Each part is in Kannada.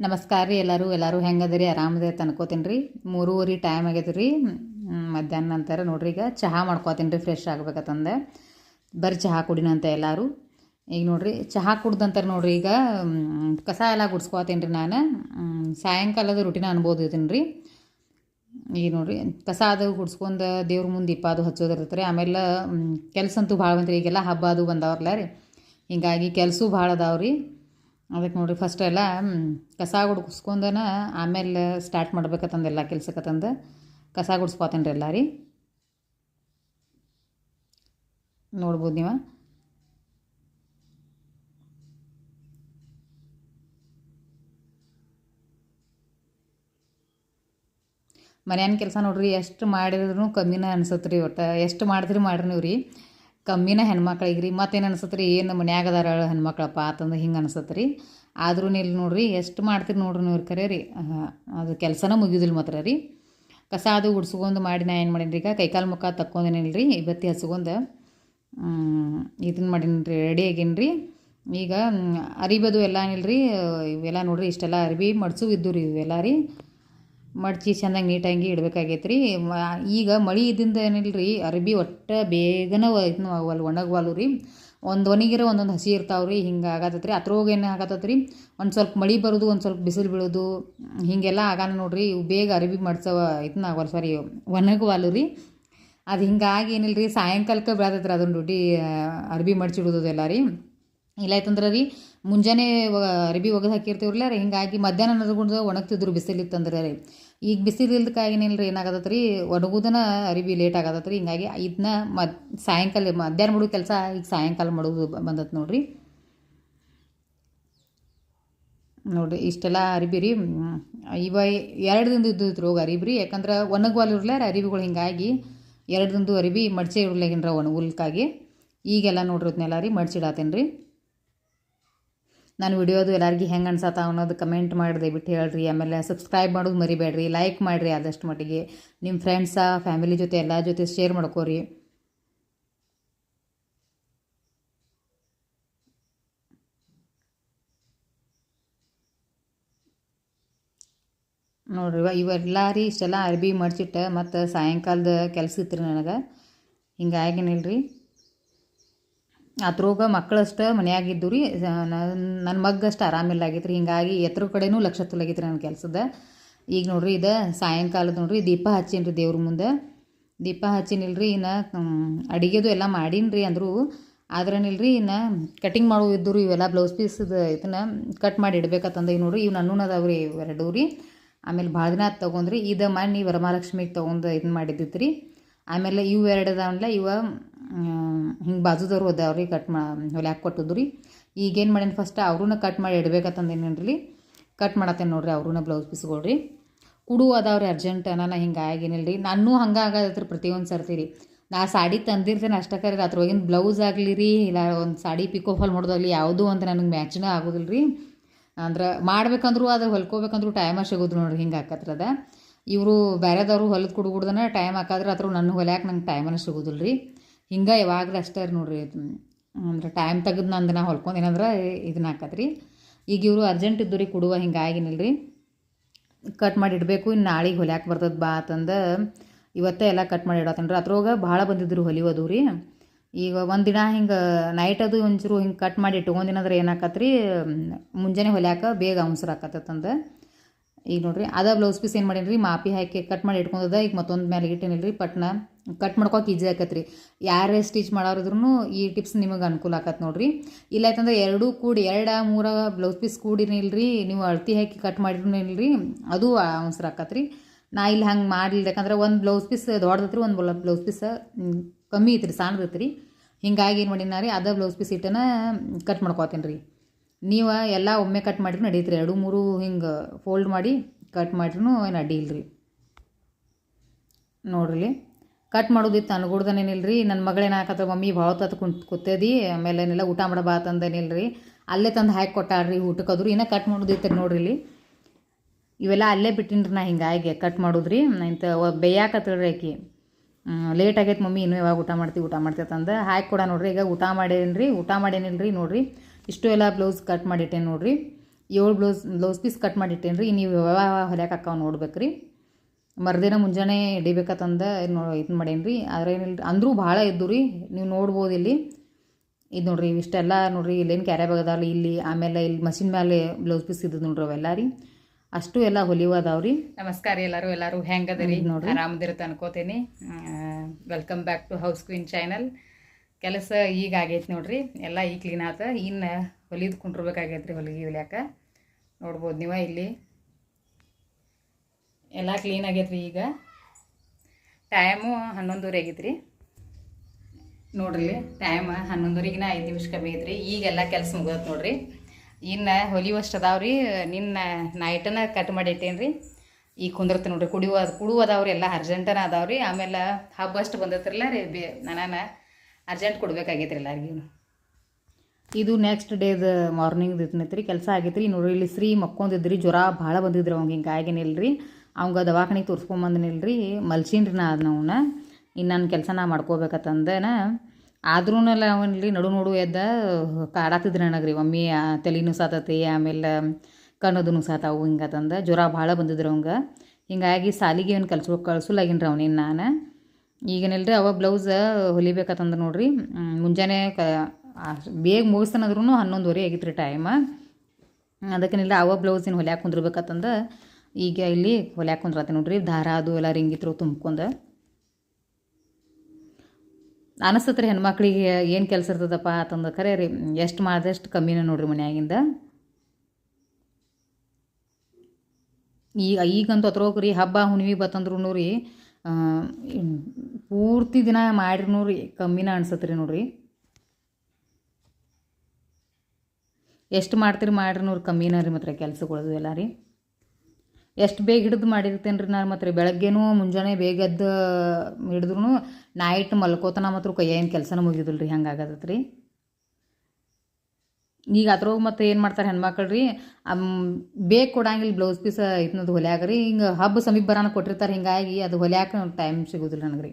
ನಮಸ್ಕಾರ ರೀ ಎಲ್ಲರೂ. ಎಲ್ಲರೂ ಹೆಂಗದ್ರಿ? ಆರಾಮದೇ ಅನ್ಕೋತೀನಿ ರೀ. ಮೂರುವರೆ ಟೈಮ್ ಆಗ್ಯದ ರೀ. ಮಧ್ಯಾಹ್ನ ನಂತರ ನೋಡ್ರಿ ಈಗ ಚಹಾ ಮಾಡ್ಕೋತೀನಿ ರೀ ಫ್ರೆಶ್ ಆಗ್ಬೇಕಂತಂದೆ ಬರ್ರಿ ಚಹಾ ಕುಡಿನ ಅಂತ ಎಲ್ಲರೂ. ಈಗ ನೋಡ್ರಿ, ಚಹಾ ಕುಡ್ದಂತಾರೆ ನೋಡ್ರಿ ಈಗ ಕಸ ಎಲ್ಲ ಗುಡ್ಸ್ಕೊತೀನಿ ರೀ ನಾನು. ಸಾಯಂಕಾಲದ ರುಟೀನ್ ಅನ್ಬೋದು ಇದೀನಿ ರೀ. ಈಗ ನೋಡ್ರಿ, ಕಸ ಅದು ಗುಡ್ಸ್ಕೊಂಡು ದೇವ್ರ ಮುಂದೆ ದೀಪ ಅದು ಹಚ್ಚೋದಿರ್ತೈತೆ ರೀ. ಆಮೇಲೆ ಕೆಲಸ ಅಂತೂ ಭಾಳ ಬಂತ್ರಿ ಈಗೆಲ್ಲ ಹಬ್ಬ ಅದು ಬಂದವ್ರಲ್ಲ ರೀ. ಹೀಗಾಗಿ ಕೆಲಸೂ ಭಾಳ ಅದಾವ ರೀ. ಅದಕ್ಕೆ ನೋಡಿ ಫಸ್ಟ್ ಎಲ್ಲ ಕಸ ಗುಡ್ಸ್ಕೊಂಡನ ಆಮೇಲೆ ಸ್ಟಾರ್ಟ್ ಮಾಡ್ಬೇಕತ್ತಂದು ಎಲ್ಲ ಕೆಲ್ಸಕ್ಕತ್ತಂದು. ಕಸ ಗುಡ್ಸ್ಕೊತೀನಿ ರೀ. ಎಲ್ಲ ನೋಡ್ಬೋದು ನೀವು. ಮನೆಯನ್ ಕೆಲಸ ನೋಡ್ರಿ ಎಷ್ಟು ಮಾಡಿದ್ರು ಕಮ್ಮಿನ ಅನ್ಸತ್ತೆ ರೀ ಒಟ್ಟು, ಎಷ್ಟು ಮಾಡಿದ್ರಿ ಮಾಡ್ರಿ ನೀವು ರೀ. ಕಮ್ಮಿನ ಹೆಣ್ಮಕ್ಳಿಗೆ ರೀ. ಮತ್ತೇನು ಅನ್ಸತ್ತೆ ರೀ ಏನು ಮನ್ಯಾಗ ಅದಾರ ಹೆಣ್ಮಕ್ಳಪ್ಪ ಅಂತಂದು ಹಿಂಗೆ ಅನ್ಸತ್ತೆ ರೀ ಆದರೂ ಇಲ್ಲಿ ನೋಡ್ರಿ, ಎಷ್ಟು ಮಾಡ್ತೀರಿ ನೋಡ್ರಿ ನೀವು ಕರೆ ರೀ. ಅದು ಕೆಲಸನ ಮುಗಿಯೋದಿಲ್ಲ ಮಾತ್ರ ರೀ. ಕಸ ಅದು ಉಡ್ಸ್ಕೊಂಡು ಮಾಡಿ ನಾ ಏನು ಮಾಡೀನಿ ರೀ ಈಗ? ಕೈಕಾಲು ಮುಖ ತಕ್ಕೊಂದೇನಿಲ್ಲ ರೀ ಇವತ್ತಿ ಹಸ್ಕೊಂಡು ಇದನ್ನ ಮಾಡೀನಿ ರೀ ರೆಡಿ ಆಗೀನಿ ರೀ. ಈಗ ಅರಿಬದು ಎಲ್ಲ ಏನಿಲ್ಲ ರೀ ಇವೆಲ್ಲ ನೋಡ್ರಿ, ಇಷ್ಟೆಲ್ಲ ಅರಿಬಿ ಮಡ್ಸು ಇದ್ದು ರೀ ಇವೆಲ್ಲ ರೀ. ಮಡ್ಚಿ ಚೆಂದಾಗಿ ನೀಟಾಗಿ ಇಡಬೇಕಾಗೈತೆ ರೀ ಈಗ ಮಳೆ ಇದ್ದಿಂದ ಏನಿಲ್ಲ ರೀ ಅರ್ಬಿ ಒಟ್ಟು ಬೇಗನ ಅವಲ್ಲ ಒಣಗವಲ್ಲು ರೀ. ಒಂದು ಒಣಗಿರೋ ಒಂದೊಂದು ಹಸಿ ಇರ್ತಾವೆ ರೀ ಹಿಂಗೆ ಆಗತ್ತೈತೆ ರೀ ಅದ್ರೊಳಗೆ ಏನು ಆಗತ್ತೈತೆ ರೀ ಒಂದು ಸ್ವಲ್ಪ ಮಳೆ ಬರೋದು, ಒಂದು ಸ್ವಲ್ಪ ಬಿಸಿಲು ಬೀಳೋದು, ಹೀಗೆಲ್ಲ ಆಗಾನ ನೋಡ್ರಿ. ಇವು ಬೇಗ ಅರಬಿ ಮಡ್ಸವ ಇದನ್ನ ಆಗವಲ್ಲ ಸಾರಿ ಒಣಗವಲ್ಲು ರೀ. ಅದು ಹಿಂಗಾಗಿ ಏನಿಲ್ಲ ರೀ ಸಾಯಂಕಾಲಕ್ಕೆ ಬೆಳೆದೈತೆ ರೀ ಅದನ್ನ ಡ್ಯೂಟಿ ಅರ್ಬಿ ಮಡ್ಚಿಡೋದು ಎಲ್ಲ ರೀ. ಇಲ್ಲ ಆಯ್ತಂದ್ರೆ ರೀ ಮುಂಜಾನೆ ಅರಬಿ ಒಗೆದು ಹಾಕಿರ್ತೀವ್ರಲ್ಲ ರೀ ಹಿಂಗಾಗಿ ಮಧ್ಯಾಹ್ನ ನಡ್ಕೊಂಡು ಒಣಗ್ತಿದ್ರು ಬಿಸಿಲಿತ್ತಂದ್ರೆ ರೀ. ಈಗ ಬಿಸಿಲು ಇಲ್ದಕ್ಕಾಗಿ ಏನಿಲ್ಲ ರೀ ಏನಾಗತ್ತೆ ರೀ ಒಣಗುದನ ಅರಿಬಿ ಲೇಟ್ ಆಗತ್ತೆ ರೀ ಹಿಂಗಾಗಿ ಇದನ್ನ ಮದ್ ಸಾಯಂಕಾಲ ಮಧ್ಯಾಹ್ನ ಮಾಡೋ ಕೆಲಸ ಈಗ ಸಾಯಂಕಾಲ ಮಾಡೋದು ಬಂದತ್ ನೋಡಿರಿ. ನೋಡಿರಿ, ಇಷ್ಟೆಲ್ಲ ಅರಿಬಿ ರೀ. ಇವ ಎರಡು ದಿನದ ಇದ್ದು ರೋಗ ಅರಿಬಿ ರೀ. ಯಾಕಂದ್ರೆ ಒಣಗುವಲ್ಲಿ ಇರ್ಲಾರ ಅರಿಬಿಗಳು ಹಿಂಗಾಗಿ ಎರಡು ದಿನದ್ದು ಅರಿಬಿ ಮಡ್ಚೆ ಇರ್ಲಾಗಿನ್ರ ಒಣಗುಲ್ಕಾಗಿ. ಈಗೆಲ್ಲ ನೋಡ್ರಿ ಇದನ್ನೆಲ್ಲ ರೀ ಮಡ್ಚಿಡಾತೇನೆ ರೀ ನಾನು ವಿಡಿಯೋದು ಎಲ್ಲರಿಗೆ ಹೆಂಗೆ ಅನ್ಸತ್ತ ಅನ್ನೋದು ಕಮೆಂಟ್ ಮಾಡಿ ದಯವಿಟ್ಟು ಹೇಳ್ರಿ. ಆಮೇಲೆ ಸಬ್ಸ್ಕ್ರೈಬ್ ಮಾಡೋದು ಮರಿಬೇಡ್ರಿ. ಲೈಕ್ ಮಾಡಿರಿ ಆದಷ್ಟು ಮಟ್ಟಿಗೆ. ನಿಮ್ಮ ಫ್ರೆಂಡ್ಸ ಫ್ಯಾಮಿಲಿ ಜೊತೆ, ಎಲ್ಲ ಜೊತೆ ಶೇರ್ ಮಾಡ್ಕೋರಿ. ನೋಡ್ರಿ ಇವ ಇವೆಲ್ಲ ರೀ ಇಷ್ಟೆಲ್ಲ ಅರ್ಬಿ ಮಡ್ಚಿಟ್ಟ ಮತ್ತು ಸಾಯಂಕಾಲದ ಕೆಲಸ ಇತ್ತು ರೀ ನನಗೆ. ಹಿಂಗಾಗಿನಿಲ್ರಿ. ಅದ್ರೊಳಗೆ ಮಕ್ಕಳಷ್ಟು ಮನೆಯಾಗಿದ್ದು ರೀ ನನ್ನ ಮಗಷ್ಟು ಆರಾಮಿಲ್ಲ ಆಗಿತ್ತು ರೀ ಹಿಂಗಾಗಿ ಎತ್ತರ ಕಡೆನೂ ಲಕ್ಷ ತೊಲಗಿತ್ತು ನನ್ನ ಕೆಲಸದ. ಈಗ ನೋಡ್ರಿ ಇದು ಸಾಯಂಕಾಲದ ನೋಡ್ರಿ ದೀಪ ಹಚ್ಚೀನಿ ರೀ ದೇವ್ರ ಮುಂದೆ. ದೀಪ ಹಚ್ಚಿನಿಲ್ರಿ ಇನ್ನು ಅಡಿಗೆದು ಎಲ್ಲ ಮಾಡೀನಿ ರೀ ಅಂದರೂ ಆದ್ರನಿಲ್ರಿ ಇನ್ನು ಕಟಿಂಗ್ ಮಾಡೋ ಇದ್ದರು ಇವೆಲ್ಲ ಬ್ಲೌಸ್ ಪೀಸದ ಇದನ್ನು ಕಟ್ ಮಾಡಿ ಇಡ್ಬೇಕಂತಂದು ಈಗ ನೋಡ್ರಿ ಇವು ನನ್ನೂ ಅದಾವೆ ರೀ ಇವೆರಡು ರೀ. ಆಮೇಲೆ ಭಾಳ ದಿನ ಅದು ತೊಗೊಂಡ್ರಿ ಇದು ಮಣ್ಣಿ ವರಮಹಾಲಕ್ಷ್ಮಿಗೆ ತೊಗೊಂಡು ಇದನ್ನ ಮಾಡಿದ್ದಿತ್ತು ರೀ ಆಮೇಲೆ ಇವು ಎರಡು ಅದಾವಲ್ಲ ಇವ ಹಿಂಗೆ ಬಾಜುದವ್ರು ಹೋದವ್ರಿ ಕಟ್ ಮಾ, ಹೊಲ್ಯಾಕೆ ಕೊಟ್ಟಿದ್ರು ರೀ. ಈಗೇನು ಮಾಡೀನಿ ಫಸ್ಟ್ ಅವ್ರೂ ಕಟ್ ಮಾಡಿ ಇಡ್ಬೇಕಂತಂದೇನೇನು ರೀ ಕಟ್ ಮಾಡತ್ತೇನೆ ನೋಡ್ರಿ ಅವ್ರೂ ಬ್ಲೌಸ್ ಪೀಸ್ಗಳು ರೀ. ಕುಡು ಅದಾವ್ರಿ ಅರ್ಜೆಂಟ್ ನಾನು ಹಿಂಗೆ ಆಗೇನಿಲ್ಲ ರೀ. ನಾನು ಹಂಗೆ ಆಗತ್ತೆ ರೀ ಪ್ರತಿಯೊಂದು ಸರ್ತಿ ರೀ. ನಾ ಸಾಡಿ ತಂದಿರ್ತೇನೆ ಅಷ್ಟಕ್ಕೆ ಅದ್ರ ಒಳಗಿನ ಬ್ಲೌಸ್ ಆಗಲಿ ರೀ, ಇಲ್ಲ ಒಂದು ಸಾಡಿ ಪಿಕೋ ಫಾಲ್ ಮಾಡೋದಾಗಲಿ ಯಾವುದೂ ಅಂತ ನನಗೆ ಮ್ಯಾಚ್ನೂ ಆಗೋದಿಲ್ಲ ರೀ. ಅಂದ್ರೆ ಮಾಡ್ಬೇಕಂದ್ರೂ ಅದು ಹೊಲ್ಕೋಬೇಕಂದ್ರೂ ಟೈಮ ಸಿಗೋದು ನೋಡ್ರಿ ಹಿಂಗೆ ಹಾಕತ್ರದ ಇವರು ಬೇರೆದವರು ಹೊಲದ ಕುಡುಗುಡ್ದನ ಟೈಮ್ ಹಾಕಾದ್ರೆ ಅದ್ರ ನನ್ನ ಹೊಲ್ಯಾಕೆ ನಂಗೆ ಟೈಮನ ಸಿಗೋದಿಲ್ಲ ರೀ. ಹಿಂಗೆ ಯಾವಾಗಲೂ ಅಷ್ಟೇ ನೋಡ್ರಿ. ಅಂದ್ರೆ ಟೈಮ್ ತೆಗೆದು ನಂದು ನಾ ಹೊಲ್ಕೊಂಡು ಏನಂದ್ರೆ ಇದನ್ನ ಹಾಕತ್ರಿ. ಈಗ ಇವರು ಅರ್ಜೆಂಟ್ ಇದ್ದು ರೀ ಕೊಡುವ ರೀ ಕಟ್ ಮಾಡಿ ಇಡಬೇಕು ಇನ್ನು ನಾಳೆಗೆ ಹೊಲ್ಯಾಕೆ ಬರ್ತದೆ ಬಾ ಅಂತಂದು ಇವತ್ತೇ ಎಲ್ಲ ಕಟ್ ಮಾಡಿ ಇಡತ್ತೇನೆ ರೀ ಅದ್ರೊಳಗೆ ಭಾಳ ಬಂದಿದ್ರು ಹೊಲಿಯೋದು ರೀ. ಈಗ ಒಂದು ದಿನ ಹಿಂಗೆ ನೈಟ್ ಅದು ಒಂಚೂರು ಹಿಂಗೆ ಕಟ್ ಮಾಡಿ ಇಟ್ಕೊಂಡಿನಂದ್ರೆ ಏನಾಕತ್ರಿ ಮುಂಜಾನೆ ಹೊಲ್ಯಾಕ ಬೇಗ ಅವಸರ ಆಕತ್ತಂದು ಈಗ ನೋಡಿರಿ ಅದ ಬ್ಲೌಸ್ ಪೀಸ್ ಏನು ಮಾಡೀನಿ ರೀ ಮಾಪಿ ಹಾಕಿ ಕಟ್ ಮಾಡಿ ಇಟ್ಕೊಂಡದ, ಈಗ ಮತ್ತೊಂದು ಮೇಲೆ ಇಟ್ಟಿನಿಲ್ಲ ರೀ ಪಟ್ನ. ಕಟ್ ಮಾಡ್ಕೋಕೆ ಈಜಿ ಆಕತ್ರಿ. ಯಾರೇ ಸ್ಟಿಚ್ ಮಾಡೋರಿದ್ರು ಈ ಟಿಪ್ಸ್ ನಿಮಗೆ ಅನುಕೂಲ ಆಕತ್ ನೋಡ್ರಿ. ಇಲ್ಲ ಆಯ್ತಂದ್ರೆ ಎರಡೂ ಕೂಡಿ, ಎರಡು, ಮೂರ ಬ್ಲೌಸ್ ಪೀಸ್ ಕೂಡಿನಿಲ್ರಿ ನೀವು ಅಳ್ತಿ ಹಾಕಿ ಕಟ್ ಮಾಡಿದ್ರು ಇಲ್ರಿ, ಅದು ಅವಸರ ಆಕತ್ರಿ. ನಾ ಇಲ್ಲಿ ಹಂಗೆ ಮಾಡಲಿಲ್ಲ ಯಾಕಂದ್ರೆ ಒಂದು ಬ್ಲೌಸ್ ಪೀಸ್ ದೊಡ್ಡದೈತ್ರಿ, ಒಂದು ಬ್ಲೌಸ್ ಪೀಸ್ ಕಮ್ಮಿ ಐತ್ರಿ ಸಣ್ಣದೈತ್ರಿ ಹಿಂಗಾಗಿ ಏನು ಮಾಡಿನ ರೀ, ಅದೇ ಬ್ಲೌಸ್ ಪೀಸ್ ಇಟ್ಟನ ಕಟ್ ಮಾಡ್ಕೋತೀನಿ ರೀ. ನೀವು ಎಲ್ಲ ಒಮ್ಮೆ ಕಟ್ ಮಾಡಿದ್ರು ನಡೀತ್ರಿ, ಎರಡು, ಮೂರು ಹಿಂಗೆ ಫೋಲ್ಡ್ ಮಾಡಿ ಕಟ್ ಮಾಡ್ರೂ ಏನು ಅಡ್ಡಿ ಇಲ್ರಿ. ನೋಡ್ರಿ ಕಟ್ ಮಾಡೋದಿತ್ತು ಅನ್ಗುಡ್ದನೇನಿಲ್ಲ ರೀ ನನ್ನ ಮಗಳೇನು ಹಾಕತ್ತ ಮಮ್ಮಿ ಭಾಳ ತತ್ ಕುಂತ್ ಕೂತೇದಿ, ಆಮೇಲೆ ಏನಿಲ್ಲ ಊಟ ಮಾಡ ಬಾ ತಂದೇನಿಲ್ಲ ರೀ ಅಲ್ಲೇ ತಂದು ಹಾಕಿ ಕೊಟ್ಟಾಳ್ರಿ, ಊಟಕ್ಕದ್ರು. ಇನ್ನೂ ಕಟ್ ಮಾಡೋದಿತ್ತು ನೋಡ್ರಿ ಇಲ್ಲಿ. ಇವೆಲ್ಲ ಅಲ್ಲೇ ಬಿಟ್ಟಿನ್ರಿ ನಾ ಹಿಂಗಾಗಿ ಕಟ್ ಮಾಡೋದ್ರಿ. ಇಂಥ ಬೇಯಾಕತ್ತಳ್ರಿ ಆಕಿ. ಲೇಟ್ ಆಗೈತೆ ಮಮ್ಮಿ, ಇನ್ನೂ ಯಾವಾಗ ಊಟ ಮಾಡ್ತೀವಿ ಊಟ ಮಾಡ್ತೀವಿ ತಂದು ಹಾಕಿ ಕೊಡ ನೋಡ್ರಿ, ಈಗ ಊಟ ಮಾಡೇನಿ ರೀ ಊಟ ಮಾಡೇನಿಲ್ಲ ರೀ ನೋಡ್ರಿ. ಇಷ್ಟು ಎಲ್ಲ ಬ್ಲೌಸ್ ಕಟ್ ಮಾಡಿಟ್ಟೇನೆ ನೋಡ್ರಿ. ಏಳು ಬ್ಲೌಸ್ ಬ್ಲೌಸ್ ಪೀಸ್ ಕಟ್ ಮಾಡಿಟ್ಟೇನಿ ರೀ ನೀವು ಯಾವ ಹೊಲ್ಯಾಕೆ ನೋಡ್ಬೇಕು ರೀ ಮರುದಿನ ಮುಂಜಾನೆ ಹಿಡಿಬೇಕಂತಂದ ನೋ ಇದು ಮಾಡೇನಿ ರೀ ಆದ್ರೆ ಏನಿಲ್ಲ ಅಂದರೂ ಭಾಳ ಇದ್ದು ರೀ ನೀವು ನೋಡ್ಬೋದು ಇಲ್ಲಿ. ಇದು ನೋಡಿರಿ ಇಷ್ಟೆಲ್ಲ ನೋಡಿರಿ ಇಲ್ಲೇನು ಕ್ಯಾರೆ ಅದಾವಲ್ಲ ಇಲ್ಲಿ ಆಮೇಲೆ ಇಲ್ಲಿ ಮಷಿನ್ ಮೇಲೆ ಬ್ಲೌಸ್ ಪೀಸ್ ಇದ್ದು ನೋಡ್ರಿ ಅವೆಲ್ಲ ರೀ. ಅಷ್ಟು ಎಲ್ಲ ಹೊಲಿವು ಅದಾವ ರೀ. ನಮಸ್ಕಾರ ಎಲ್ಲರೂ ಎಲ್ಲರೂ ಹೆಂಗದ ರೀ ನೋಡ್ರಿ. ಆರಾಮದಿರುತ್ತೆ ಅನ್ಕೋತೀನಿ. Welcome back to house queen channel ಕೆಲಸ ಈಗ ಆಗೈತೆ ನೋಡಿರಿ. ಎಲ್ಲ ಈಗ ಕ್ಲೀನ್ ಆತ. ಇನ್ನು ಹೊಲಿದು ಕುಂಡ್ರಬೇಕಾಗೈತೆ ರೀ ಹೊಲಿಗೆ ಹೊಲಿಯಾಕೆ. ನೋಡ್ಬೋದು ನೀವು ಇಲ್ಲಿ. ಎಲ್ಲ ಕ್ಲೀನ್ ಆಗೈತೆ ರೀ ಈಗ. ಟೈಮು ಹನ್ನೊಂದುವರೆ ರೀ ನೋಡ್ರಿ ಟೈಮ್ ಹನ್ನೊಂದುವರೆಗಿನ ಐದು ನಿಮಿಷ ಕಮ್ಮಿ ಐತ್ರಿ. ಈಗೆಲ್ಲ ಕೆಲಸ ಮುಗಿದತ್ ನೋಡ್ರಿ. ಇನ್ನು ಹೊಲಿವಷ್ಟು ರೀ ನಿನ್ನ ನೈಟನ ಕಟ್ ಮಾಡಿ ಇಟ್ಟೇನು ರೀ ಈಗ ಕುಂದಿರ್ತೀನಿ ನೋಡ್ರಿ ಕುಡಿಯುವ ಕುಡುವ ರೀ ಎಲ್ಲ ಅರ್ಜೆಂಟನ ರೀ ಆಮೇಲೆ ಹಬ್ಬ ಅಷ್ಟು ಬಂದೈತ್ರಲ್ಲ ರೀ. ಬೇ ನಾನು ಅರ್ಜೆಂಟ್ ಕೊಡ್ಬೇಕಾಗೈತ್ರಿ ಎಲ್ಲರಿಗೂ. ಇದು ನೆಕ್ಸ್ಟ್ ಡೇದ ಮಾರ್ನಿಂಗ್ ರೀ ಕೆಲಸ ಆಗೈತ್ರಿ. ನೋಡ್ರಿ, ಇಲ್ಲಿ ಶ್ರೀ ಮಕ್ಕೊಂದಿದ್ರಿ. ಜ್ವರ ಭಾಳ ಬಂದಿದ್ರಿ ಅವ್ಗೆ. ಹಿಂಗಾಗಿನಿಲ್ಲ ರೀ ಅವಂಗೆ ದವಾಖಾನಿಗೆ ತೋರಿಸ್ಕೊಂಬಂದಿನಿಲ್ಲ ರೀ ಮಲ್ಸಿನ್ರಿ ನಾ ಅದನ್ನ ಅವನ. ಇನ್ನು ನನ್ನ ಕೆಲಸ ನಾ ಮಾಡ್ಕೋಬೇಕತ್ತಂದನ. ಆದ್ರೂ ಅವನಲ್ಲಿ ನಡು ನೋಡು ಎದ್ದ ಕಾಡಾತಿದ್ರಿ ನನಗ್ರಿ. ಒಮ್ಮೆ ತಲೆನೂ ಸಾತತಿ ಆಮೇಲೆ ಕಣ್ಣದು ನುಸಾತಾವು ಹಿಂಗತಂದ ಜ್ವರ ಭಾಳ ಬಂದಿದ್ರು ಅವಂಗೆ. ಹಿಂಗಾಗಿ ಸಾಲಿಗೆ ಅವ್ನು ಕಲ್ಸೋ ಕಳ್ಸುಲಾಗಿನ್ರಿ ಅವನಿನ್ನು ನಾನು. ಈಗೇನಿಲ್ರಿ ಅವ ಬ್ಲೌಸ್ ಹೊಲಿಬೇಕತ್ತಂದ ನೋಡ್ರಿ. ಮುಂಜಾನೆ ಕ ಬೇಗ ಮುಗಿಸ್ತಾನಂದ್ರೂ ಹನ್ನೊಂದುವರೆ ಆಗಿತ್ತು ರೀ ಟೈಮ ಅದಕ್ಕೇನಿಲ್ಲ ಅವ ಬ್ಲೌಸಿನ ಹೊಲಿಯಾಕೆ ಕುಂದ್ರಬೇಕತ್ತಂದ. ಈಗ ಇಲ್ಲಿ ಹೊಲ್ಯಾಕ ಕುಂದ್ರತ್ತೆ ನೋಡ್ರಿ ದಾರ ಅದು ಎಲ್ಲ ರಿಂಗಿತ್ರು ತುಂಬ್ಕೊಂಡು. ಅನಿಸ್ತತ್ರಿ ಹೆಣ್ಮಕ್ಳಿಗೆ ಏನು ಕೆಲಸ ಇರ್ತದಪ್ಪ ಅಂತಂದು ಖರೆ ರೀ ಎಷ್ಟು ಮಾಡಿದಷ್ಟು ಕಮ್ಮಿನ ನೋಡ್ರಿ ಮನ್ಯಾಗಿಂದ. ಈಗ ಈಗಂತೂ ಹೋಗ್ರಿ ಹಬ್ಬ, ಹುಣ್ಣಿಮೆ ಬತ್ತಂದ್ರೂ ರೀ ಪೂರ್ತಿ ದಿನ ಮಾಡಿರ್ನೂ ರೀ ಕಮ್ಮಿನ ಅನ್ಸತ್ರಿ ನೋಡ್ರಿ. ಎಷ್ಟು ಮಾಡ್ತೀರಿ ಮಾಡ್ರಿ ನೋಡ್ರಿ ಕಮ್ಮಿನ ರೀ ಮಾತ್ರ ಕೆಲಸಗಳದು ಎಲ್ಲ ರೀ. ಎಷ್ಟು ಬೇಗ ಹಿಡಿದು ಮಾಡಿರ್ತೇನೆ ರೀ ನಾನು ಮಾತ್ರ ಬೆಳಗ್ಗೆನೂ ಮುಂಜಾನೆ ಬೇಗ ಎದ್ದು ಹಿಡಿದ್ರು ನೈಟ್ ಮಲ್ಕೋತನ ಮಾತ್ರ ಏನು ಕೆಲಸನೂ ಮುಗಿದಿಲ್ಲ ರೀ ಹಂಗೆ ಆಗತ್ತೈತೆ ರೀ ಈಗ ಅದ್ರೊಳಗೆ ಮತ್ತೆ ಏನು ಮಾಡ್ತಾರೆ ಹೆಣ್ಮಕ್ಳು ರೀ ಬೇಗ ಕೊಡಂಗಿಲ್ಲ ಬ್ಲೌಸ್ ಪೀಸ್ ಇದನ್ನದು ಹೊಲ್ಯಾಗ ರೀ. ಹಿಂಗೆ ಹಬ್ಬ ಸಮೀಪ ಬರಾನ ಕೊಟ್ಟಿರ್ತಾರೆ, ಹಿಂಗಾಗಿ ಅದು ಹೊಲ್ಯಾಕ ಟೈಮ್ ಸಿಗೋದಿಲ್ಲ ನನಗೆ ರೀ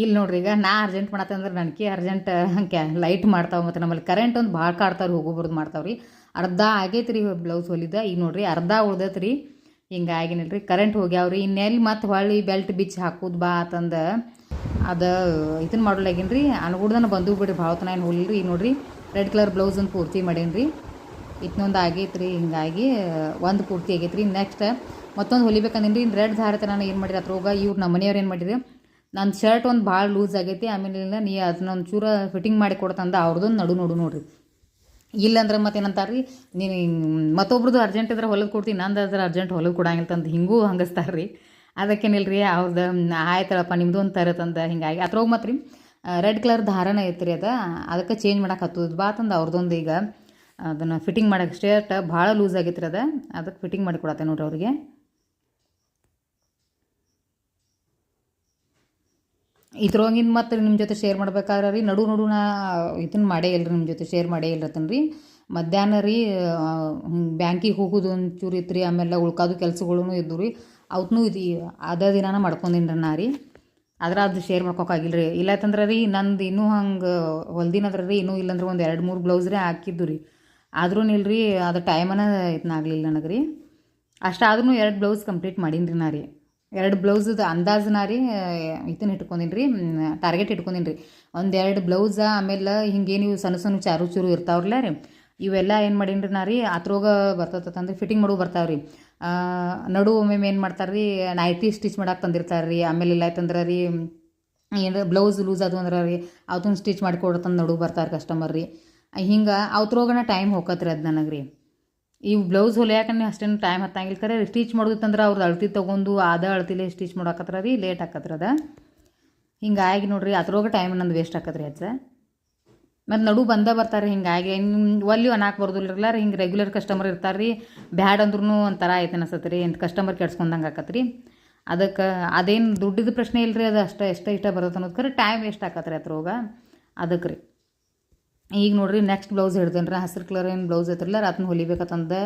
ಇಲ್ಲಿ ನೋಡ್ರಿ, ಈಗ ನಾ ಅರ್ಜೆಂಟ್ ಮಾಡತ್ತಂದ್ರೆ ನನಗೆ ಅರ್ಜೆಂಟ್ ಕ್ಯಾ ಲೈಟ್ ಮಾಡ್ತಾವೆ ಮತ್ತು ನಮ್ಮಲ್ಲಿ ಕರೆಂಟ್ ಒಂದು ಭಾಳ ಕಾಡ್ತಾವ್ರಿ ಹೋಗೋಬರ್ದು ಮಾಡ್ತಾವೆ ರೀ ಅರ್ಧ ಆಗೈತ್ರಿ ಬ್ಲೌಸ್ ಹೊಲಿದ, ಈಗ ನೋಡ್ರಿ ಅರ್ಧ ಉಳ್ದೈತ್ರಿ. ಹಿಂಗೆ ಹಿಂಗಾಗಿನಿಲ್ಲ ರೀ ಕರೆಂಟ್ ಹೋಗ್ಯಾವ್ರಿ ಇನ್ನೆಲ್ಲಿ ಮತ್ತೆ ಹೊಳ್ಳಿ ಬೆಲ್ಟ್ ಬಿಚ್ಚಿ ಹಾಕೋದು ಬಾ ಅಂತಂದು, ಅದು ಇದನ್ನ ಮಾಡೋಲಾಗಿನ್ ರೀ ಅನ್ಗುಡ್ದನ ಬಂದು ಬಿಡ್ರಿ, ಭಾಳ ತನ ಏನು ಹೋಗಿಲ್ಲ ರೀ ಈಗ ನೋಡ್ರಿ ರೆಡ್ ಕಲರ್ ಬ್ಲೌಸ್ ಒಂದು ಪೂರ್ತಿ ಮಾಡೀನಿ ರೀ ಇದನ್ನೊಂದು ಆಗೈತ್ರಿ, ಹಿಂಗಾಗಿ ಒಂದು ಪೂರ್ತಿ ಆಗೈತೆ ರೀ ನೆಕ್ಸ್ಟ್ ಮತ್ತೊಂದು ಹೊಲಿಬೇಕಂದಿನಿ ರೀ ರೆಡ್ ಧಾರತ ನಾನು ಏನು ಮಾಡಿರಿ, ಅದ್ರೋಗ ಇವ್ರು ನಮ್ಮ ಮನೆಯವ್ರು ಏನು ಮಾಡಿರಿ ನನ್ನ ಶರ್ಟ್ ಒಂದು ಭಾಳ ಲೂಸ್ ಆಗೈತಿ, ಆಮೇಲೆ ನೀ ಅದನ್ನೊಂದು ಚೂರ ಫಿಟ್ಟಿಂಗ್ ಮಾಡಿ ಕೊಡ್ತಂದ ಅವ್ರದ್ದೊಂದು ನಡು ನೋಡು ನೋಡ್ರಿ. ಇಲ್ಲಂದ್ರೆ ಮತ್ತೇನಂತಾರೆ ರೀ ನೀನು ಮತ್ತೊಬ್ರದ್ದು ಅರ್ಜೆಂಟ್ ಇದ್ರೆ ಹೊಲದು ಕೊಡ್ತೀನಿ ನಂದು ಅದ್ರ ಅರ್ಜೆಂಟ್ ಹೊಲದು ಕೊಡಂಗಿಲ್ಲ ತಂದು, ಹಿಂಗೂ ಹಂಗಸ್ತಾರೆ ರೀ ಅದಕ್ಕೇನಿಲ್ಲ ರೀ ಅವ್ರದ್ದು ಆಯ್ತಳಪ್ಪ ನಿಮ್ಮದು ಒಂದು ತರತ್ತಂದ ಹಿಂಗಾಗಿ ಅದ್ರೊಳಗೆ ಮತ್ತು ರೀ ರೆಡ್ ಕಲರ್ ಧಾರಣ ಐತೆ ರೀ ಅದ, ಅದಕ್ಕೆ ಚೇಂಜ್ ಮಾಡಕ್ಕೆ ಹತ್ತದ, ಬಾ ತಂದು ಅವ್ರದ್ದೊಂದು ಈಗ, ಅದನ್ನು ಫಿಟ್ಟಿಂಗ್ ಮಾಡಕ್ಕೆ ಶರ್ಟ್ ಭಾಳ ಲೂಸ್ ಆಗೈತೆ ರೀ ಅದು ಅದಕ್ಕೆ ಫಿಟ್ಟಿಂಗ್ ಮಾಡಿ ಕೊಡತ್ತೆ ನೋಡ್ರಿ ಅವ್ರಿಗೆ. ಇದ್ರೊಳಗಿಂದ ಮತ್ತೆ ನಿಮ್ಮ ಜೊತೆ ಶೇರ್ ಮಾಡ್ಬೇಕಾದ್ರೆ ರೀ, ನಡು ನಡು ನಾ ಇದನ್ನ ಮಾಡೇ ಇಲ್ಲ ನಿಮ್ಮ ಜೊತೆ ಶೇರ್ ಮಾಡೇ ಇಲ್ಲತ್ತೇನೆ ರೀ. ಮಧ್ಯಾಹ್ನ ರೀ ಬ್ಯಾಂಕಿಗೆ ಹೋಗೋದು ಒಂಚೂರು ಇತ್ತು ರೀ ಆಮೇಲೆ ಉಳ್ಕಾದು ಕೆಲಸಗಳೂ ಇದ್ದು ರೀ. ಅವತ್ತೂ ಇದು ಅದೇ ದಿನಾನ ಮಾಡ್ಕೊಂಡಿನ್ರಿ ನಾ ರೀ. ಆದ್ರೆ ಅದು ಶೇರ್ ಮಾಡ್ಕೊಕ್ಕಾಗಿಲ್ಲ ರೀ ಇಲ್ಲತ್ತಂದ್ರೆ ರೀ, ನಂದು ಇನ್ನೂ ಹಂಗೆ ಹೊಲ್ದಿನದ್ರ ರೀ, ಇನ್ನೂ ಇಲ್ಲಂದ್ರೆ ಒಂದು ಎರಡು ಮೂರು ಬ್ಲೌಸ್ ರೀ ಹಾಕಿದ್ದು ರೀ. ಆದ್ರೂ ಇಲ್ರಿ, ಅದು ಟೈಮನ ಇದನ್ನಾಗಲಿಲ್ಲ ನನಗೆ ರೀ. ಅಷ್ಟಾದ್ರೂ ಎರಡು ಬ್ಲೌಸ್ ಕಂಪ್ಲೀಟ್ ಮಾಡೀನಿ ರೀ ನಾ ರೀ. ಎರಡು ಬ್ಲೌಸದ ಅಂದಾಜು ರೀ ಇದನ್ನ ಇಟ್ಕೊಂದಿನಿ ರೀ ಟಾರ್ಗೆಟ್ ಇಟ್ಕೊಂದಿನಿ ರೀ. ಒಂದೆರಡು ಬ್ಲೌಸ ಆಮೇಲೆ ಹಿಂಗೆ ನೀವು ಸಣ್ಣ ಸಣ್ಣ ಚಾರು ಚೂರು ಇರ್ತಾವ್ರಲ್ಲ ರೀ, ಇವೆಲ್ಲ ಏನು ಮಾಡೀನಿ ರೀ ನಾ ರೀ, ಅತ್ರೋಗ ಬರ್ತದಂದ್ರೆ ಫಿಟ್ಟಿಂಗ್ ಮಾಡೋ ಬರ್ತಾವೆ ರೀ. ನಡು ಒಮ್ಮೆ ಏನು ಮಾಡ್ತಾರೆ ರೀ ನೈಟಿ ಸ್ಟಿಚ್ ಮಾಡಕ್ಕೆ ತಂದಿರ್ತಾರೆ ರೀ, ಆಮೇಲೆ ಇಲ್ಲ ಆಯ್ತಂದ್ರೆ ರೀ, ಏನಾರ ಬ್ಲೌಸ್ ಲೂಸ್ ಅದು ಅಂದ್ರೆ ರೀ ಅವತ್ತೊಂದು ಸ್ಟಿಚ್ ಮಾಡಿ ಕೊಡ್ತಂದು ನಡು ಬರ್ತಾರೆ ಕಸ್ಟಮರ್ ರೀ. ಹಿಂಗೆ ಅವತ್ರೋಗನ ಟೈಮ್ ಹೋಗತ್ರಿ ಅದು ನನಗೆ ರೀ. ಇವು ಬ್ಲೌಸ್ ಹೊಲಿಯಾಕನೆ ಅಷ್ಟೇನು ಟೈಮ್ ಹತ್ತಂಗಿಲ್ಲ. ಖರೆ ಸ್ಟಿಚ್ ಮಾಡೋದಿತ್ತಂದ್ರೆ ಅವ್ರದ್ದು ಅಳತಿ ತೊಗೊಂಡು ಅದ ಅಳತಿಲೆ ಸ್ಟಿಚ್ ಮಾಡಾಕತ್ರ ರೀ ಲೇಟ್ ಹಾಕತ್ರ ಅದ. ಹಿಂಗಾಗಿ ನೋಡ್ರಿ ಅದ್ರೊಳಗೆ ಟೈಮ್ ನಂದು ವೇಸ್ಟ್ ಆಕತ್ರಿ ಅಜ್ಜ ಮತ್ತು ನಡು ಬಂದ ಬರ್ತಾರೆ ಹಿಂಗಾಗಿ. ಒಲ್ಲಿ ಅನಾಕ್ ಬರ್ದಿಲ್ಲ ರೀ, ಹಿಂಗೆ ರೆಗ್ಯುಲರ್ ಕಸ್ಟಮರ್ ಇರ್ತಾರೆ ರೀ, ಬ್ಯಾಡ್ ಅಂದ್ರೂ ಒಂಥರ ಐತೆ ಅನ್ಸತ್ತೆ ರೀ ಎಂತ ಕಸ್ಟಮರ್ ಕೆಡ್ಸ್ಕೊಂಡಂಗೆ ಆಕತ್ರಿ ಅದಕ್ಕೆ ಅದೇನು ದುಡ್ಡಿದ ಪ್ರಶ್ನೆ ಇಲ್ಲ ರೀ ಅದು ಅಷ್ಟು ಎಷ್ಟು ಇಷ್ಟ ಬರುತ್ತೆ ಅನ್ನೋದು ಖರೆ ಟೈಮ್ ವೇಸ್ಟ್ ಆಕತ್ರಿ ಅದ್ರೊಳಗೆ ಅದಕ್ಕೆ ರೀ. ಈಗ ನೋಡ್ರಿ ನೆಕ್ಸ್ಟ್ ಬ್ಲೌಸ್ ಹಿಡ್ದೇನೆ ರೀ ಹಸಿರು ಕಲರ್ ಏನು ಬ್ಲೌಸ್ ಐತ್ರಲ್ಲ ಅದನ್ನ ಹೊಲಿಬೇಕಂದ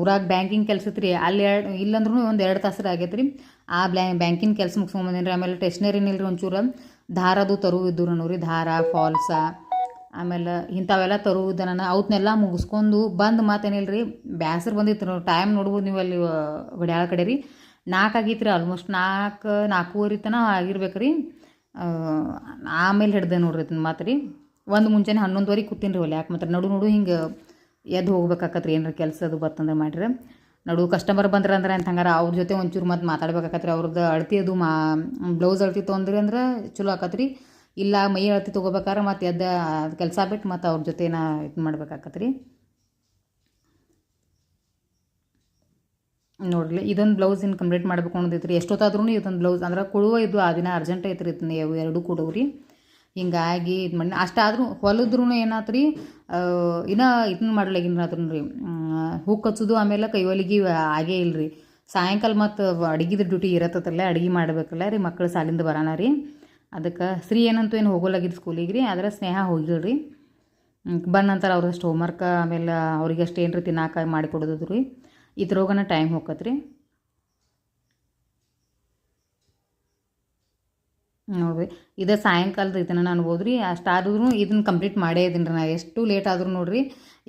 ಊರಾಗ ಬ್ಯಾಂಕಿಂಗ್ ಕೆಲಸ ಇತ್ತು ಅಲ್ಲಿ ಎರಡು ಇಲ್ಲಂದ್ರೂ ಒಂದು ಎರಡು ತಾಸರ ಆಗೈತೆ ರೀ ಆ ಬ್ಲ್ಯಾ ಬ್ಯಾಂಕಿನ ಕೆಲಸ ಮುಗಿಸ್ಕೊಂಬಂದೇನಿ ರೀ ಆಮೇಲೆ ಟೆಸ್ನರಿನ ಇಲ್ರಿ ಒಂಚೂರು. ದಾರದು ತರು ಇದ್ದು ರೀ ದಾರ ಫಾಲ್ಸ ಆಮೇಲೆ ಇಂಥವೆಲ್ಲ ತರುವುದು ನಾನು. ಅವತ್ನೆಲ್ಲ ಮುಗಿಸ್ಕೊಂಡು ಬಂದು ಮಾತೇನಿಲ್ಲ ರೀ ಬ್ಯಾಸರು ಬಂದಿತ್ತು ಟೈಮ್ ನೋಡ್ಬೋದು ನೀವು ಅಲ್ಲಿ ಗಡಿಯಾಳ ಕಡೆ ರೀ. ನಾಲ್ಕು ಆಗೈತೆ ರೀ ಆಲ್ಮೋಸ್ಟ್ ನಾಲ್ಕು ನಾಲ್ಕೂವರೆ ತನಕ ಆಗಿರ್ಬೇಕು ರೀ ಆಮೇಲೆ ಹಿಡ್ದೆ ನೋಡ್ರಿ ಮಾತು ರೀ ಒಂದು ಮುಂಚೆನೆ ಹನ್ನೊಂದುವರೆಗೆ ಕೂತೀನಿ ರೀ ಯಾಕೆ ಮಾತ್ರ ನಡು ನಡು ಹಿಂಗೆ ಎದ್ದು ಹೋಗ್ಬೇಕಾಕತ್ರಿ ಏನಾರ ಕೆಲಸ ಅದು ಬತ್ತಂದ್ರೆ ಮಾಡಿರಿ. ನಡು ಕಸ್ಟಮರ್ ಬಂದ್ರೆ ಅಂದ್ರೆ ಅಂತ ಹಂಗಾರ ಅವ್ರ ಜೊತೆ ಒಂಚೂರು ಮತ್ತೆ ಮಾತಾಡ್ಬೇಕಾಕತ್ರಿ. ಅವ್ರದ್ದು ಅಳತಿ ಅದು ಮಾ, ಬ್ಲೌಸ್ ಅಳತಿ ತೊಗೊಂಡ್ರಿ ಅಂದ್ರೆ ಚಲೋ ಆಕತ್ರಿ. ಇಲ್ಲ ಮೈ ಅಳತಿ ತೊಗೋಬೇಕಾದ್ರೆ ಮತ್ತೆ ಎದ್ದ ಕೆಲಸ ಬಿಟ್ಟು ಮತ್ತು ಅವ್ರ ಜೊತೆ ನಾ ಇದು ಮಾಡ್ಬೇಕಾಕತ್ರಿ. ನೋಡ್ರಿ ಇದೊಂದು ಬ್ಲೌಸ್ ಇನ್ನು ಕಂಪ್ಲೀಟ್ ಮಾಡ್ಬೇಕು ಅನ್ನೋದೈತ್ರಿ ಎಷ್ಟೊತ್ತಾದ್ರೂ ಇದೊಂದು ಬ್ಲೌಸ್ ಅಂದ್ರೆ ಕೊಡುವ ಇದು ಆ ದಿನ ಅರ್ಜೆಂಟ್ ಐತ್ರಿ ಇದನ್ನ ಎರಡೂ ಕೊಡವ್ರಿ. ಹಿಂಗಾಗಿ ಇದು ಮಾಡಿ ಅಷ್ಟಾದ್ರೂ ಹೊಲಿದ್ರೂ ಏನಾತು ರೀ ಇನ್ನೂ ಇದನ್ನ ಮಾಡ್ಲಾಗಿನ ಅದ್ರ ರೀ ಹೂ ಕಚ್ಚೋದು ಆಮೇಲೆ ಕೈ ಹೊಲಿಗೆ ಆಗೇ ಇಲ್ಲ ರೀ ಸಾಯಂಕಾಲ ಮತ್ತು ಅಡುಗೆದ ಡ್ಯೂಟಿ ಇರತ್ತಲ್ಲ ಅಡುಗೆ ಮಾಡಬೇಕಲ್ಲ ರೀ ಮಕ್ಕಳು ಸಾಲಿಂದ ಬರೋಣ ರೀ. ಅದಕ್ಕೆ ಸ್ತ್ರೀ ಏನಂತೂ ಏನು ಹೋಗೋಲಾಗಿದ್ದು ಸ್ಕೂಲಿಗೆ ರೀ, ಆದ್ರೆ ಸ್ನೇಹ ಹೋಗಿಲ್ಲ ರೀ ಬಂದ ನಂತರ ಅವ್ರಷ್ಟು ಹೋಮ್ವರ್ಕ್ ಆಮೇಲೆ ಅವ್ರಿಗೆ ಅಷ್ಟು ಏನು ರೀ ತಿನ್ನಾಕ ಮಾಡಿ ಕೊಡೋದು ರೀ ಇದ್ರೋಗನ ಟೈಮ್ ಹೋಗತ್ತೆ ರೀ ನೋಡ್ರಿ. ಇದು ಸಾಯಂಕಾಲದ ಇದನ್ನು ನಾನು ಹೋದ್ರಿ ಅಷ್ಟಾದ್ರೂ ಇದನ್ನ ಕಂಪ್ಲೀಟ್ ಮಾಡೇ ಇದೀನಿ ರೀ ನಾ. ಎಷ್ಟು ಲೇಟ್ ಆದರೂ ನೋಡ್ರಿ,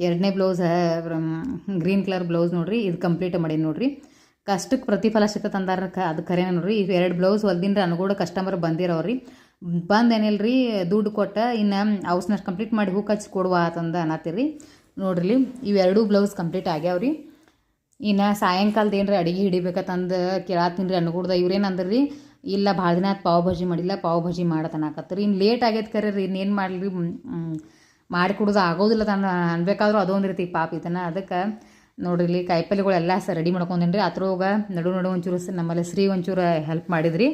ಎರಡನೇ ಬ್ಲೌಸ್ ಗ್ರೀನ್ ಕಲರ್ ಬ್ಲೌಸ್ ನೋಡ್ರಿ, ಇದು ಕಂಪ್ಲೀಟ್ ಮಾಡೀನಿ ನೋಡ್ರಿ. ಕಷ್ಟಕ್ಕೆ ಪ್ರತಿಫಲ ಸಿಕ್ಕತ್ತೆ ಅಂದಾರ ಕ, ಅದು ಖರೇನ ನೋಡ್ರಿ. ಇವು ಎರಡು ಬ್ಲೌಸ್ ಹೊಲ್ದಿನ್ರಿ ಅನುಗೂಡ ಕಸ್ಟಮರ್ ಬಂದಿರೋರಿ ಬಂದು ಏನಿಲ್ಲ ರೀ ದುಡ್ಡು ಕೊಟ್ಟ, ಇನ್ನು ಅವಸ್ನಷ್ಟು ಕಂಪ್ಲೀಟ್ ಮಾಡಿ ಹೂ ಕಚ್ಚಿ ಕೊಡುವ ಅಂತಂದ ಅನ್ನತ್ತೀರಿ ನೋಡ್ರಿ ಇವೆರಡೂ ಬ್ಲೌಸ್ ಕಂಪ್ಲೀಟ್ ಆಗ್ಯಾವ್ರಿ. ಇನ್ನು ಸಾಯಂಕಾಲದ ಏನ್ರಿ ಅಡುಗೆ ಹಿಡಿಬೇಕಂತಂದು ಕೇಳಾತೀನಿ ರೀ ಅನ್ಗೂಡ್ದ. ಇವ್ರೇನು ಅಂದ್ರಿ ಇಲ್ಲ, ಭಾಳ ದಿನ ಪಾವ್ ಭಾಜಿ ಮಾಡಿಲ್ಲ, ಪಾವ್ ಭಾಜಿ ಮಾಡತನಾಕತ್ರಿ ಇನ್ನು ಲೇಟ್ ಆಗೈತೆ ಕರೆ ರೀ, ಇನ್ನೇನು ಮಾಡಲಿ ಮಾಡಿ ಆಗೋದಿಲ್ಲ ತಾನು. ಅನ್ಬೇಕಾದ್ರೂ ಅದೊಂದು ರೀತಿ ಪಾಪ ಇದನ್ನ ಅದಕ್ಕೆ ನೋಡ್ರಿ, ಇಲ್ಲಿ ಸ ರೆಡಿ ಮಾಡ್ಕೊಂಡೆನ್ರಿ. ರೀ ಹೋಗ ನಡು ನಡು ಒಂಚೂರು ನಮ್ಮಲ್ಲಿ ಶ್ರೀ ಒಂಚೂರು ಹೆಲ್ಪ್ ಮಾಡಿದ್ರಿ.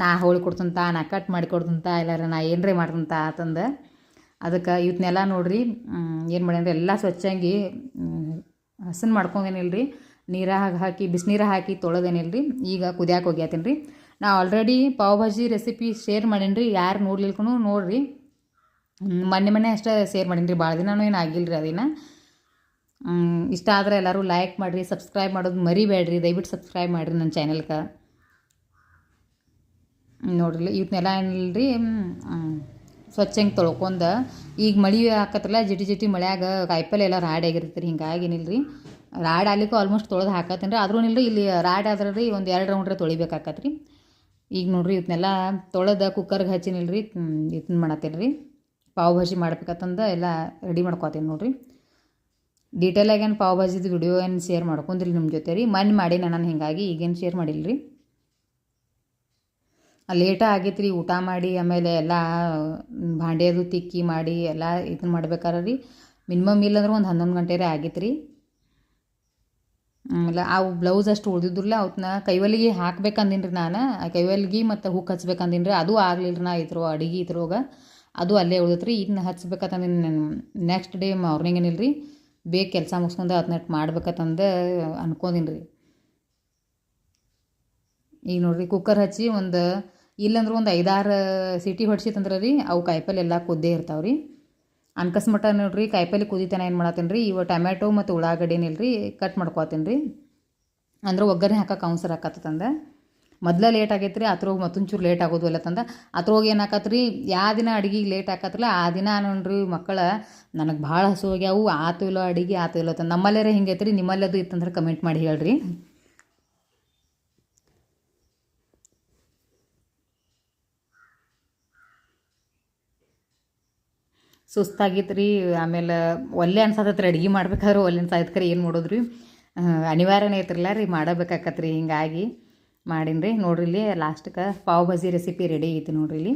ನಾ ಹೋಳಿ ಕೊಡ್ತಂತ, ನಾ ಕಟ್ ಮಾಡಿ ಕೊಡ್ತಂತ, ಇಲ್ಲಾರ ನಾ ಏನರೇ ಮಾಡ್ತಂತ ಆತಂದು. ಅದಕ್ಕೆ ಇವತ್ತನ್ನೆಲ್ಲ ನೋಡ್ರಿ ಏನು ಮಾಡ್ಯಾನ್ರಿ, ಎಲ್ಲ ಸ್ವಚ್ಛಂಗಿ ಹಸನ್ ಮಾಡ್ಕೊಂಡೇನಿಲ್ಲ ರೀ ನೀರಾಗ ಹಾಕಿ ಬಿಸಿನೀರ ಹಾಕಿ ತೊಳೆದೇನಿಲ್ಲ ಈಗ ಕುದಿಯಾಕೆ ಹೋಗ್ಯಾತೀನಿ ರೀ ನಾ already pav bhaji recipe share ಮಾಡೀನಿ ರೀ ಯಾರು ನೋಡ್ಲಿಲ್ಕೂ ನೋಡಿರಿ. ಮೊನ್ನೆ ಮೊನ್ನೆ ಅಷ್ಟೇ ಶೇರ್ ಮಾಡೀನಿ ರೀ ಭಾಳ ದಿನವೂ ಏನು ಆಗಿಲ್ಲ ರೀ ಅದೇನ ಇಷ್ಟ ಆದರೆ ಎಲ್ಲರೂ ಲೈಕ್ ಮಾಡಿರಿ ಸಬ್ಸ್ಕ್ರೈಬ್ ಮಾಡೋದು ಮರಿಬೇಡ್ರಿ. ದಯವಿಟ್ಟು ಸಬ್ಸ್ಕ್ರೈಬ್ ಮಾಡಿರಿ ನನ್ನ ಚಾನಲ್ಗೆ ನೋಡ್ರಿ ಏನಿಲ್ಲ ರೀ ಸ್ವಚ್ಛಂಗೆ ತೊಳ್ಕೊಂಡ. ಈಗ ಮಳೆ ಹಾಕತ್ತಲ್ಲ ಜಿಟಿ ಜಿಟಿ ಮಳೆಯಾಗ ಕಾಯಿಪಲ್ಲೆ ಎಲ್ಲ ರಾಡ್ ಆಗಿರ್ತೈತೆ ರೀ ಹಿಂಗಾಗಿ ಏನಿಲ್ಲ ರೀ ರಾಡ್ ಆಗ್ಲಿಕ್ಕೂ ಆಲ್ಮೋಸ್ಟ್ ತೊಳೆದು ಹಾಕತ್ತೀನಿ ರೀ ಆದ್ರೂ ಇಲ್ಲಿ ರಾಡ್ ಆದ್ರೆ ರೀ ಒಂದು ಎರಡು ರೌಂಡ್ರೆ ತೊಳಿಬೇಕಾಕತ್ತೆ ರೀ ಈಗ ನೋಡ್ರಿ ಇದನ್ನೆಲ್ಲ ತೊಳೆದ ಕುಕ್ಕರ್ಗೆ ಹಚ್ಚಿನಿಲ್ರಿ ಇದನ್ನ ಮಾಡತ್ತೀನಿ ರೀ ಪಾವ್ ಭಾಜಿ ಮಾಡ್ಬೇಕಂತಂದು ಎಲ್ಲ ರೆಡಿ ಮಾಡ್ಕೊತೀನಿ ನೋಡ್ರಿ. ಡೀಟೇಲಾಗಿ ಏನು ಪಾವ್ ಭಾಜಿದು ವಿಡಿಯೋ ಏನು ಶೇರ್ ಮಾಡ್ಕೊಂಡ್ರಿ ನಿಮ್ಮ ಜೊತೆ ರೀ ಮಣ್ಣು ಮಾಡೀನಿ ನಾನು ಹಿಂಗಾಗಿ ಈಗೇನು ಶೇರ್ ಮಾಡಿಲ್ಲ ರೀ ಲೇಟ ಆಗೈತೆ ರೀ ಊಟ ಮಾಡಿ, ಆಮೇಲೆ ಎಲ್ಲ ಭಾಂಡೆದು ತಿಕ್ಕಿ ಮಾಡಿ ಎಲ್ಲ ಇದನ್ನ ಮಾಡ್ಬೇಕಾರೆ ರೀ. ಮಿನಿಮಮ್ ಇಲ್ಲಂದ್ರೆ ಒಂದು ಹನ್ನೊಂದು ಗಂಟೆ ರೀ ಆಗೈತೆ ರೀ ಆಮೇಲೆ ಅವು ಬ್ಲೌಸ್ ಅಷ್ಟು ಉಳ್ದಿದ್ರಲ್ಲ ಅವತ್ನ ಕೈವಲ್ಲಿಗೆ ಹಾಕ್ಬೇಕಂದಿನಿ ರೀ ನಾನು. ಆ ಕೈವಲ್ಗಿ ಮತ್ತು ಹೂ ಹಚ್ಬೇಕಂದಿನಿ ರೀ ಅದು ಆಗಲಿಲ್ಲ ನಾ ಇದ್ರೋ ಅಡಿಗೆ ಇದ್ರೋಗ. ಅದು ಅಲ್ಲೇ ಉಳಿದೈತೆ ರೀ ಇದನ್ನ ಹಚ್ಬೇಕಂತಂದಿನ ನೆಕ್ಸ್ಟ್ ಡೇ ಮಾರ್ನಿಂಗ್ ಏನಿಲ್ಲ ರೀ ಬೇಗ ಕೆಲಸ ಮುಗಿಸ್ಕೊಂಡು ಅದನ್ನ ಮಾಡ್ಬೇಕಂತಂದು ರೀ ಈಗ ನೋಡ್ರಿ ಕುಕ್ಕರ್ ಹಚ್ಚಿ ಒಂದು ಇಲ್ಲಂದ್ರೆ ಒಂದು ಐದಾರು ಸಿಟಿ ಹೊಡ್ಸಿತ್ತಂದ್ರೆ ರೀ ಅವು ಕಾಯಿಪಲ್ಲೆ ಎಲ್ಲ ಕುದ್ದೇ ರೀ ಅನ್ಕಸ್ಮಟ ನೋಡ್ರಿ, ಕಾಯಿಪಲ್ಲೆ ಕುದಿತಾನೆ ಏನು ಮಾಡತ್ತೀನಿ ರೀ ಇವ ಟೊಮ್ಯಾಟೊ ಮತ್ತು ಉಳ್ಳಾಗಡ್ಡಿನಿಲ್ರಿ ಕಟ್ ಮಾಡ್ಕೊತೀನಿ ರೀ ಅಂದ್ರೆ ಒಗ್ಗರಣೆ ಹಾಕಕ್ಕೆ ಅವಸರ ಆಕತ್ತಂದ ಮೊದಲೇ ಲೇಟ್ ಆಗೈತೆ ರೀ ಅತ್ರೋಗಿ ಮತ್ತೊಂಚೂರು ಲೇಟ್ ಆಗೋದು ಅಲ್ಲ ತಂದ. ಅತ್ರೋಗಿ ಏನು ಯಾವ ದಿನ ಅಡುಗೆಗೆ ಲೇಟ್ ಆಕತ್ತಲ್ಲ ಆ ದಿನ ನೋಡ್ರಿ ಮಕ್ಕಳ ನನಗೆ ಭಾಳ ಹಸು ಹೋಗ್ಯಾವು. ಆತು ಇಲ್ಲೋ ಅಡುಗೆ ಆತು ಇಲ್ಲೋ ತಂದು. ನಮ್ಮಲ್ಲೇ ಹಿಂಗೈತೆ ರೀ ನಿಮ್ಮಲ್ಲದು ಇತ್ತಂದ್ರೆ ಕಮೆಂಟ್ ಮಾಡಿ ಹೇಳ್ರಿ. ಸುಸ್ತಾಗಿತ್ತು ರೀ ಆಮೇಲೆ ಒಲ್ಲೆ ಅನ್ಸತ್ತೈತೆ ರೀ ಅಡುಗೆ ಮಾಡ್ಬೇಕಾದ್ರೆ ಒಲ್ಲೆ ಅನ್ಸಾಯ್ತು ಕರೆ, ಏನು ಮಾಡೋದು ರೀ ಅನಿವಾರ್ಯನೇ ಐತ್ರಲ್ಲ ರೀ ಮಾಡಬೇಕಾಕತ್ತೆ ರೀ ಹಿಂಗಾಗಿ ಮಾಡೀನಿ ರೀ ನೋಡ್ರಿ ಇಲ್ಲಿ ಲಾಸ್ಟ್ಗೆ ಪಾವ್ ಭಾಜಿ ರೆಸಿಪಿ ರೆಡಿ ಐತಿ ನೋಡ್ರಿ ಇಲ್ಲಿ.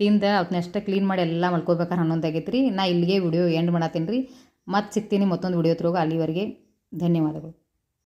ತಿಂದು ಅವನ್ನಷ್ಟ ಕ್ಲೀನ್ ಮಾಡಿ ಎಲ್ಲ ಮಲ್ಕೋಬೇಕಾರೆ ಹನ್ನೊಂದು ಆಗೈತೆ ರೀ ನಾ ಇಲ್ಲಿಗೆ ವಿಡಿಯೋ ಎಂಡ್ ಮಾಡತ್ತೀನಿ ರೀ ಮತ್ತೆ ಸಿಗ್ತೀನಿ ಮತ್ತೊಂದು ವಿಡಿಯೋ ತ್ರೋಗ ಅಲ್ಲಿವರೆಗೆ. ಧನ್ಯವಾದಗಳು.